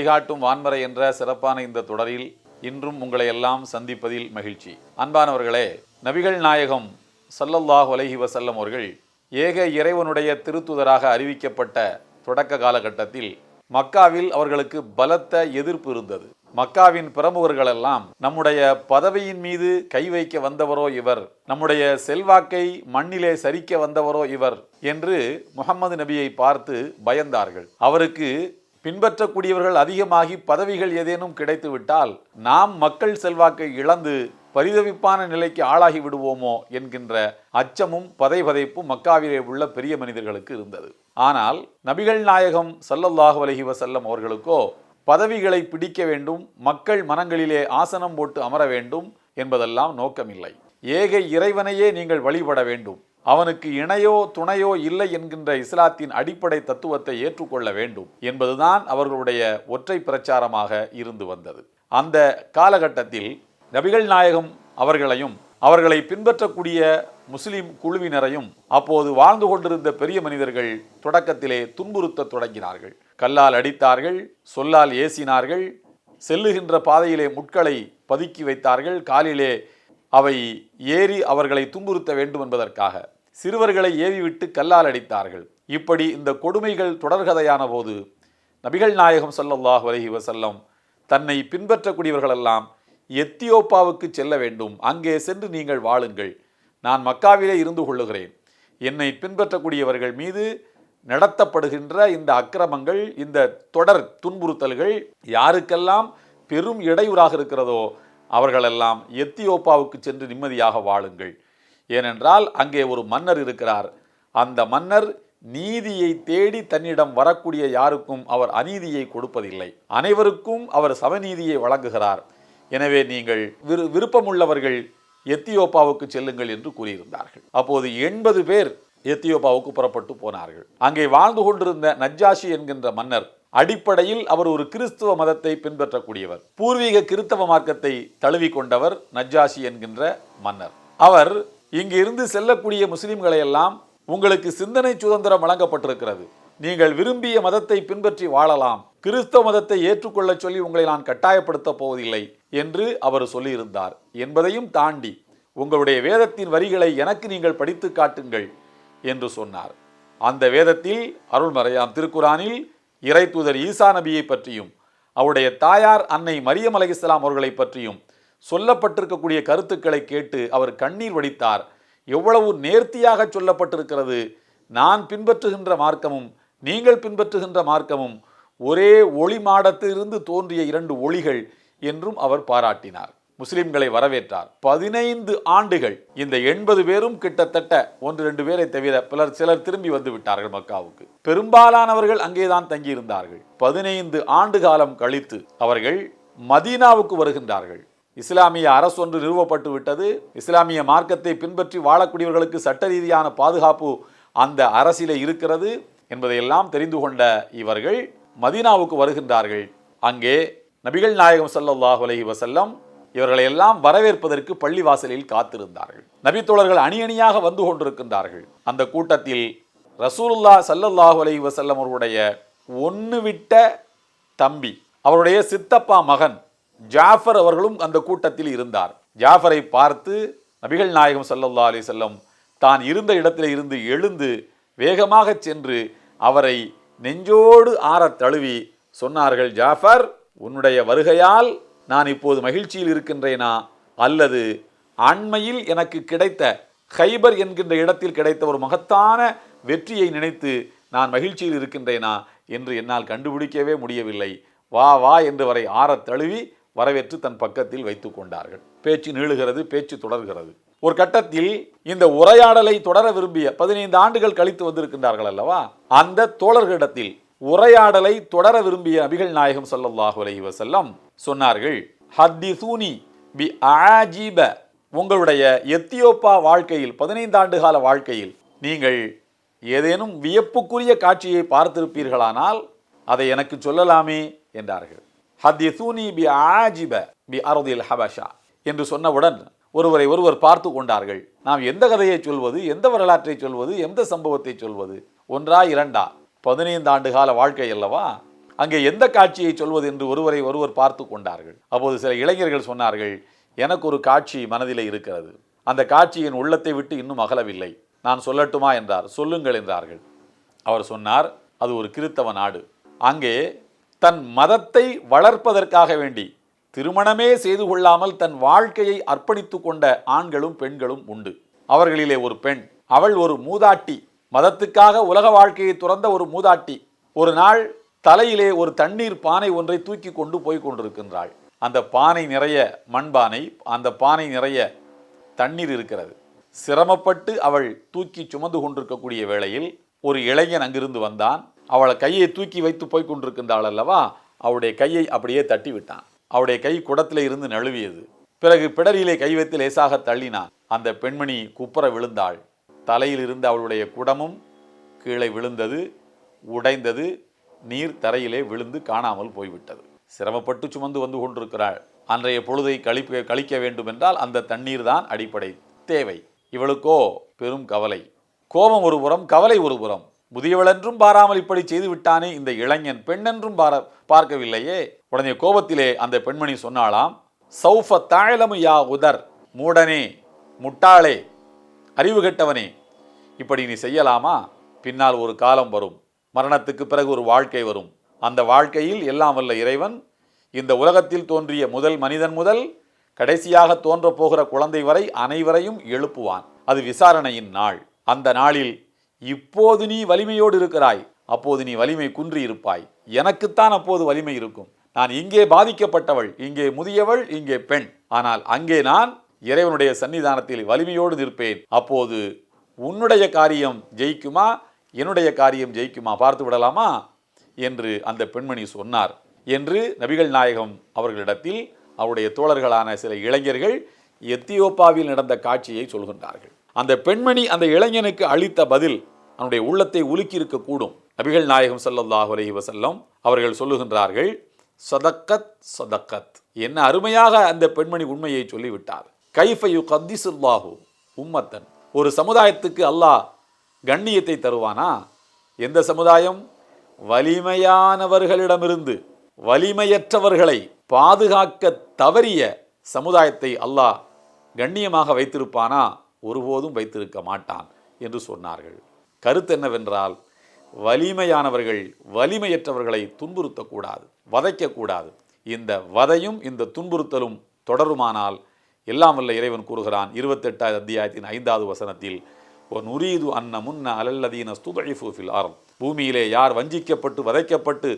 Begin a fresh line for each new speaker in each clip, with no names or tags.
வழிகாட்டும் வான்மறை என்ற சிறப்பான இந்த தொடரில் இன்றும் உங்களை எல்லாம் சந்திப்பதில் மகிழ்ச்சி. அன்பானவர்களே நபிகள் நாயகம் சல்லல்லாஹ் அலைஹி வசல்லம் அவர்கள் ஏக இறைவனுடைய திருத்துதராக அறிவிக்கப்பட்ட தொடக்க காலகட்டத்தில் மக்காவில் அவர்களுக்கு பலத்த எதிர்ப்பு இருந்தது. மக்காவின் பிரமுகர்களெல்லாம் நம்முடைய பதவியின் மீது கை வைக்க வந்தவரோ இவர் நம்முடைய செல்வாக்கை மண்ணிலே சரிக்க வந்தவரோ இவர் என்று முகமது நபியை பார்த்து பயந்தார்கள். அவருக்கு பின்பற்றக்கூடியவர்கள் அதிகமாகி பதவிகள் ஏதேனும் கிடைத்துவிட்டால் நாம் மக்கள் செல்வாக்கை இழந்து பரிதவிப்பான நிலைக்கு ஆளாகி விடுவோமோ என்கின்ற அச்சமும் பதைபதைப்பும் மக்காவிலே உள்ள பெரிய மனிதர்களுக்கு இருந்தது. ஆனால் நபிகள் நாயகம் சல்லல்லாஹு அலஹி வசல்லம் அவர்களுக்கோ பதவிகளை பிடிக்க வேண்டும் மக்கள் மனங்களிலே ஆசனம் போட்டு அமர வேண்டும் என்பதெல்லாம் நோக்கமில்லை. ஏக இறைவனையே நீங்கள் வழிபட வேண்டும். அவனுக்கு இணையோ துணையோ இல்லை என்கின்ற இஸ்லாத்தின் அடிப்படை தத்துவத்தை ஏற்றுக்கொள்ள வேண்டும் என்பதுதான் அவர்களுடைய ஒற்றை பிரச்சாரமாக இருந்து வந்தது. அந்த காலகட்டத்தில் நபிகள் நாயகம் அவர்களையும் அவர்களை பின்பற்றக்கூடிய முஸ்லிம் குழுவினரையும் அப்போது வாழ்ந்து கொண்டிருந்த பெரிய மனிதர்கள் தொடக்கத்திலே துன்புறுத்தத் தொடங்கினார்கள். கல்லால் அடித்தார்கள் சொல்லால் ஏசினார்கள் செல்லுகின்ற பாதையிலே முட்களை பதுக்கி வைத்தார்கள் காலிலே அவை ஏறி அவர்களை துன்புறுத்த வேண்டும் என்பதற்காக. சிறுவர்களை ஏவிவிட்டு கல்லால் அடித்தார்கள். இப்படி இந்த கொடுமைகள் தொடர்கதையான போது நபிகள் நாயகம் சல்லல்லாஹ் அலஹி வசல்லம் தன்னை பின்பற்றக்கூடியவர்களெல்லாம் எத்தியோப்பாவுக்கு செல்ல வேண்டும். அங்கே சென்று நீங்கள் வாழுங்கள். நான் மக்காவிலே இருந்து கொள்ளுகிறேன். என்னை பின்பற்றக்கூடியவர்கள் மீது நடத்தப்படுகின்ற இந்த அக்கிரமங்கள் இந்த தொடர் துன்புறுத்தல்கள் யாருக்கெல்லாம் பெரும் இடையூறாக இருக்கிறதோ அவர்களெல்லாம் எத்தியோப்பாவுக்கு சென்று நிம்மதியாக வாழுங்கள். ஏனென்றால் அங்கே ஒரு மன்னர் இருக்கிறார். அந்த மன்னர் நீதியை தேடி தன்னிடம் வரக்கூடிய யாருக்கும் அவர் அநீதியை கொடுப்பதில்லை. அனைவருக்கும் அவர் சமநீதியை வழங்குகிறார். எனவே நீங்கள் விரு விருப்பமுள்ளவர்கள் எத்தியோப்பாவுக்கு செல்லுங்கள் என்று கூறியிருந்தார்கள். அப்போது எண்பது பேர் எத்தியோப்பாவுக்கு புறப்பட்டு போனார்கள். அங்கே வாழ்ந்து கொண்டிருந்த நஜ்ஜாஷி என்கின்ற மன்னர் அடிப்படையில் அவர் ஒரு கிறிஸ்துவ மதத்தை பின்பற்றக்கூடியவர். பூர்வீக கிறித்தவ மார்க்கத்தை தழுவிக்கொண்டவர் நஜ்ஜாஷி என்கின்ற மன்னர். அவர் இங்கு இருந்து செல்லக்கூடிய முஸ்லிம்களை எல்லாம் உங்களுக்கு சிந்தனை சுதந்திரம் வழங்கப்பட்டிருக்கிறது. நீங்கள் விரும்பிய மதத்தை பின்பற்றி வாழலாம். கிறிஸ்தவ மதத்தை ஏற்றுக்கொள்ளச் சொல்லி உங்களை நான் கட்டாயப்படுத்தப் போவதில்லை என்று அவர் சொல்லியிருந்தார். என்பதையும் தாண்டி உங்களுடைய வேதத்தின் வரிகளை எனக்கு நீங்கள் படித்து காட்டுங்கள் என்று சொன்னார். அந்த வேதத்தில் அருள்மறையாம் திருக்குரானில் இறை தூதர் ஈசா நபியை பற்றியும் அவருடைய தாயார் அன்னை மரியம் அலகிஸ்லாம் அவர்களை பற்றியும் சொல்லப்பட்டிருக்கக்கூடிய கருத்துக்களை கேட்டு அவர் கண்ணீர் வடித்தார். எவ்வளவு நேர்த்தியாக சொல்லப்பட்டிருக்கிறது. நான் பின்பற்றுகின்ற மார்க்கமும் நீங்கள் பின்பற்றுகின்ற மார்க்கமும் ஒரே ஒளி மாடத்திலிருந்து தோன்றிய இரண்டு ஒளிகள் என்றும் அவர் பாராட்டினார். முஸ்லிம்களை வரவேற்றார். பதினைந்து ஆண்டுகள் இந்த எண்பது பேரும் கிட்டத்தட்ட ஒன்று ரெண்டு பேரை தவிர பலர் சிலர் திரும்பி வந்து விட்டார்கள் மக்காவுக்கு. பெரும்பாலானவர்கள் அங்கேதான் தங்கியிருந்தார்கள். பதினைந்து ஆண்டு காலம் கழித்து அவர்கள் மதீனாவுக்கு வருகின்றார்கள். இஸ்லாமிய அரசு ஒன்று நிறுவப்பட்டு விட்டது. இஸ்லாமிய மார்க்கத்தை பின்பற்றி வாழக்கூடியவர்களுக்கு சட்ட ரீதியான பாதுகாப்பு அந்த அரசிலே இருக்கிறது என்பதையெல்லாம் தெரிந்து கொண்ட இவர்கள் மதீனாவுக்கு வருகின்றார்கள். அங்கே நபிகள் நாயகம் சல்லாஹ் அலஹி வசல்லம் இவர்களை எல்லாம் வரவேற்பதற்கு பள்ளிவாசலில் காத்திருந்தார்கள். நபித்தோழர்கள் அணி அணியாக வந்து கொண்டிருக்கின்றார்கள். அந்த கூட்டத்தில் ரசூலுல்லா சல்லல்லாஹு அலஹி வசல்லம் அவருடைய ஒன்று விட்ட தம்பி அவருடைய சித்தப்பா மகன் ஜாஃபர் அவர்களும் அந்த கூட்டத்தில் இருந்தார். ஜாஃபரை பார்த்து நபிகள் நாயகம் ஸல்லல்லாஹு அலி செல்லம் தான் இருந்த இடத்தில் இருந்து எழுந்து வேகமாக சென்று அவரை நெஞ்சோடு ஆறத் தழுவி சொன்னார்கள் ஜாஃபர் உன்னுடைய வருகையால் நான் இப்போது மகிழ்ச்சியில் இருக்கின்றேனா? அல்லது அண்மையில் எனக்கு கிடைத்த ஹைபர் என்கின்ற இடத்தில் கிடைத்த ஒரு மகத்தான வெற்றியை நினைத்து நான் மகிழ்ச்சியில் இருக்கின்றேனா? என்று என்னால் கண்டுபிடிக்கவே முடியவில்லை. வா வா என்று வரை ஆறத் தழுவி வரவேற்று தன் பக்கத்தில் வைத்து கொண்டார்கள். பேச்சு நீளுகிறது பேச்சு தொடர்கிறது. ஒரு கட்டத்தில் இந்த உரையாடலை தொடர விரும்பிய பதினைந்து ஆண்டுகள் கழித்து வந்திருக்கின்றார்கள் அல்லவா? அந்த தோழர்களிடத்தில் உரையாடலை தொடர விரும்பிய நபிகள் நாயகம் சல்லாஹு அலஹி வசல்லம் சொன்னார்கள் ஹத்திசூனி பி ஆஜீப. உங்களுடைய எத்தியோப்பா வாழ்க்கையில் பதினைந்து ஆண்டு கால வாழ்க்கையில் நீங்கள் ஏதேனும் வியப்புக்குரிய காட்சியை பார்த்திருப்பீர்களானால் அதை எனக்கு சொல்லலாமே என்றார்கள். ஹத்திசூனி பி ஆஜிப பி அருதில் ஹபஷா என்று சொன்னவுடன் ஒருவரை ஒருவர் பார்த்து கொண்டார்கள். நாம் எந்த கதையை சொல்வது எந்த வரலாற்றை சொல்வது எந்த சம்பவத்தை சொல்வது ஒன்றா இரண்டா? பதினைந்து ஆண்டு கால வாழ்க்கை அல்லவா? அங்கே எந்த காட்சியை சொல்வது என்று ஒருவரை ஒருவர் பார்த்து கொண்டார்கள். அப்போது சில இளைஞர்கள் சொன்னார்கள் எனக்கு ஒரு காட்சி மனதிலே இருக்கிறது. அந்த காட்சியின் உள்ளத்தை விட்டு இன்னும் அகலவில்லை. நான் சொல்லட்டுமா? என்றார். சொல்லுங்கள் என்றார்கள். அவர் சொன்னார் அது ஒரு கிறித்தவ நாடு. அங்கே தன் மதத்தை வளர்ப்பதற்காக வேண்டி திருமணமே செய்து கொள்ளாமல் தன் வாழ்க்கையை அர்ப்பணித்து கொண்ட ஆண்களும் பெண்களும் உண்டு. அவர்களிலே ஒரு பெண் அவள் ஒரு மூதாட்டி. மதத்துக்காக உலக வாழ்க்கையை துறந்த ஒரு மூதாட்டி. ஒரு நாள் தலையிலே ஒரு தண்ணீர் பானை ஒன்றை தூக்கி கொண்டு போய் கொண்டிருக்கின்றாள். அந்த பானை நிறைய மண்பானை அந்த பானை நிறைய தண்ணீர் இருக்கிறது. சிரமப்பட்டு அவள் தூக்கி சுமந்து கொண்டிருக்கக்கூடிய வேளையில் ஒரு இளைஞன் அங்கிருந்து வந்தான். அவளை கையை தூக்கி வைத்து போய் கொண்டிருக்கின்றாள் அல்லவா? அவளுடைய கையை அப்படியே தட்டி விட்டான் அவளுடைய கை குடத்தில் இருந்து நழுவியது. பிறகு பிடரியிலே கை வைத்து லேசாக தள்ளினான். அந்த பெண்மணி குப்புற விழுந்தாள். தலையில் இருந்து அவளுடைய குடமும் கீழே விழுந்தது உடைந்தது நீர் தரையிலே விழுந்து காணாமல் போய்விட்டது. சிரமப்பட்டு சுமந்து வந்து கொண்டிருக்கிறாள். அன்றைய பொழுதை கழிப்பு கழிக்க வேண்டுமென்றால் அந்த தண்ணீர் தான் அடிப்படை தேவை. இவளுக்கோ பெரும் கவலை. கோபம் ஒரு புறம் கவலை ஒரு புறம். முதியவளென்றும் பாராமல் இப்படி செய்து விட்டானே இந்த இளைஞன் பெண்ணென்றும் பார பார்க்கவில்லையே. உடனே கோபத்திலே அந்த பெண்மணி சொன்னாளாம் சௌஃப தாழமு யா உதர். மூடனே முட்டாளே அறிவு கெட்டவனே இப்படி நீ செய்யலாமா? பின்னால் ஒரு காலம் வரும். மரணத்துக்கு பிறகு ஒரு வாழ்க்கை வரும். அந்த வாழ்க்கையில் எல்லாம் வல்ல இறைவன் இந்த உலகத்தில் தோன்றிய முதல் மனிதன் முதல் கடைசியாக தோன்றப் போகிற குழந்தை வரை அனைவரையும் எழுப்புவான். அது விசாரணையின் நாள். அந்த நாளில் இப்போது நீ வலிமையோடு இருக்கிறாய். அப்போது நீ வலிமை குன்றி இருப்பாய். எனக்குத்தான் அப்போது வலிமை இருக்கும். நான் இங்கே பாதிக்கப்பட்டவள் இங்கே முதியவள் இங்கே பெண். ஆனால் அங்கே நான் இறைவனுடைய சன்னிதானத்தில் வலிமையோடு நிற்பேன். அப்போது உன்னுடைய காரியம் ஜெயிக்குமா? என்னுடைய காரியம் ஜெயிக்குமா? பார்த்து விடலாமா? என்று அந்த பெண்மணி சொன்னார். என்று நபிகள் நாயகம் அவர்களிடத்தில் அவருடைய தோழர்களான சில இளைஞர்கள் எத்தியோப்பாவில் நடந்த காட்சியை சொல்கின்றார்கள். அந்த பெண்மணி அந்த இளைஞனுக்கு அளித்த பதில் அவனுடைய உள்ளத்தை உலுக்கி இருக்கக்கூடும் நபிகள் நாயகம் சல்லல்லாஹு அலஹி வசல்லம் அவர்கள் சொல்லுகின்றார்கள் சதக்கத் சதக்கத். என்ன அருமையாக அந்த பெண்மணி உண்மையை சொல்லிவிட்டார். கைஃபையு கத்திசுல்லாஹு உம்மத்தன். ஒரு சமுதாயத்துக்கு அல்லாஹ் கண்ணியத்தை தருவானா? எந்த சமுதாயம்? வலிமையானவர்களிடமிருந்து வலிமையற்றவர்களை பாதுகாக்க தவறிய சமுதாயத்தை அல்லாஹ் கண்ணியமாக வைத்திருப்பானா? ஒருபோதும் வைத்திருக்க மாட்டான் என்று சொன்னார்கள். கருத்து என்னவென்றால் வலிமையானவர்கள் வலிமையற்றவர்களை துன்புறுத்தக்கூடாது வதைக்கக்கூடாது. இந்த வதையும் இந்த துன்புறுத்தலும் தொடருமானால் எல்லாம் வல்ல இறைவன் கூறுகிறான் இருபத்தெட்டாவது அத்தியாயத்தின் ஐந்தாவது வசனத்தில் ஒன் நுரீது அன்ன முன்ன அலல்லதீன ஸ்துதைஃபுஃபில் ஆரம் பூமியிலே யார் வஞ்சிக்கப்பட்டு வதைக்கப்பட்டு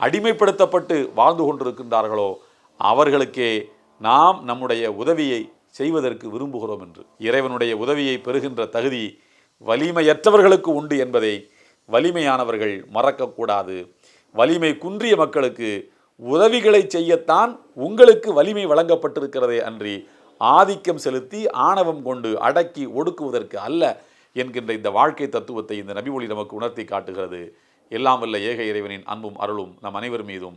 அடிமைப்படுத்தப்பட்டு வாழ்ந்து கொண்டிருக்கின்றார்களோ அவர்களுக்கே நாம் நம்முடைய உதவியை செய்வதற்கு விரும்புகிறோம் என்று. இறைவனுடைய உதவியை பெறுகின்ற தகுதி வலிமையற்றவர்களுக்கு உண்டு என்பதை வலிமையானவர்கள் மறக்கக்கூடாது. வலிமை குன்றிய மக்களுக்கு உதவிகளை செய்யத்தான் உங்களுக்கு வலிமை வழங்கப்பட்டிருக்கிறதே அன்றி ஆதிக்கம் செலுத்தி ஆணவம் கொண்டு அடக்கி ஒடுக்குவதற்கு அல்ல என்கின்ற இந்த வாழ்க்கை தத்துவத்தை இந்த நபி ஒளி நமக்கு உணர்த்தி காட்டுகிறது. எல்லாம் வல்ல ஏக இறைவனின் அன்பும் அருளும் நம் அனைவர் மீதும்.